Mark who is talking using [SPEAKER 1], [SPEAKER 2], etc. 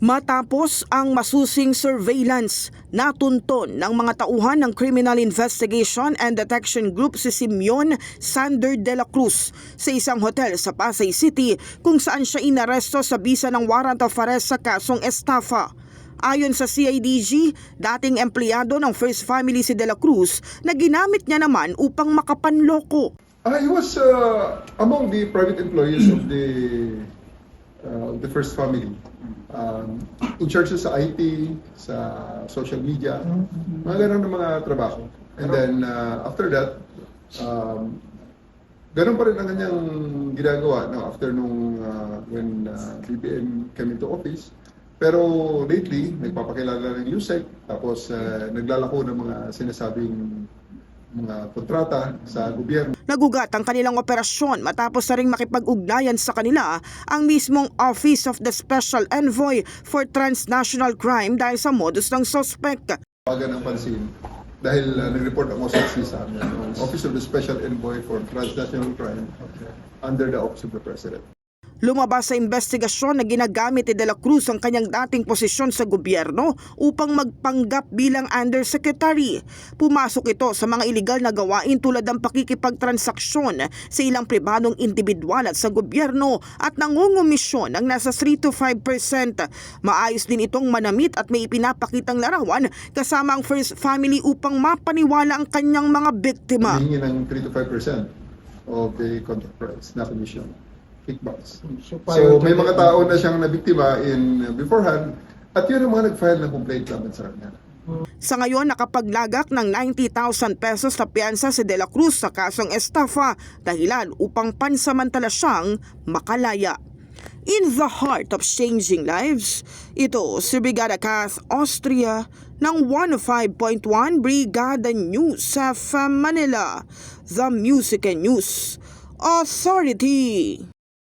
[SPEAKER 1] Matapos ang masusing surveillance, natunton ng mga tauhan ng Criminal Investigation and Detection Group si Simeon Sander de la Cruz sa isang hotel sa Pasay City kung saan siya inaresto sa bisa ng warrant of arrest sa kasong estafa. Ayon sa CIDG, dating empleyado ng First Family si De La Cruz na ginamit niya naman upang makapanloko.
[SPEAKER 2] Uh, he was uh, among the private employees of the uh, the first family. Um, in charge sa IT, sa social media, mga ganun ng mga trabaho. And then uh, after that, um, ganun pa rin ang kanyang ginagawa no, after nung uh, when uh, BBM came into office. Pero lately, nagpapakilala ng USEC, tapos uh, naglalako ng mga sinasabing mga kontrata sa gobyerno.
[SPEAKER 1] Nagugat ang kanilang operasyon matapos na ring makipag-ugnayan sa kanila ang mismong Office of the Special Envoy for Transnational Crime dahil sa modus ng sospek.
[SPEAKER 2] Tawagan ang pansin dahil uh, nag-report ang OSCC sa amin, Office of the Special Envoy for Transnational Crime under the Office of the President.
[SPEAKER 1] Lumabas sa investigasyon na ginagamit ni De La Cruz ang kanyang dating posisyon sa gobyerno upang magpanggap bilang undersecretary. Pumasok ito sa mga iligal na gawain tulad ng pakikipagtransaksyon sa ilang pribadong individual at sa gobyerno at nangungumisyon ng nasa 3 to 5%. Maayos din itong manamit at may ipinapakitang larawan kasama ang first family upang mapaniwala ang kanyang mga biktima.
[SPEAKER 2] Hihingi ng 3 to 5% of the contract price na commission. Kickbacks.
[SPEAKER 3] So,
[SPEAKER 2] So may mga tao na siyang nabiktima in uh, beforehand at yun ang mga nag-file ng complaint laban sa kanya.
[SPEAKER 1] Sa ngayon, nakapaglagak ng 90,000 pesos na piyansa si De La Cruz sa kasong estafa dahilan upang pansamantala siyang makalaya. In the heart of changing lives, ito si Brigada Kath Austria ng 105.1 Brigada News sa Manila, The Music and News Authority.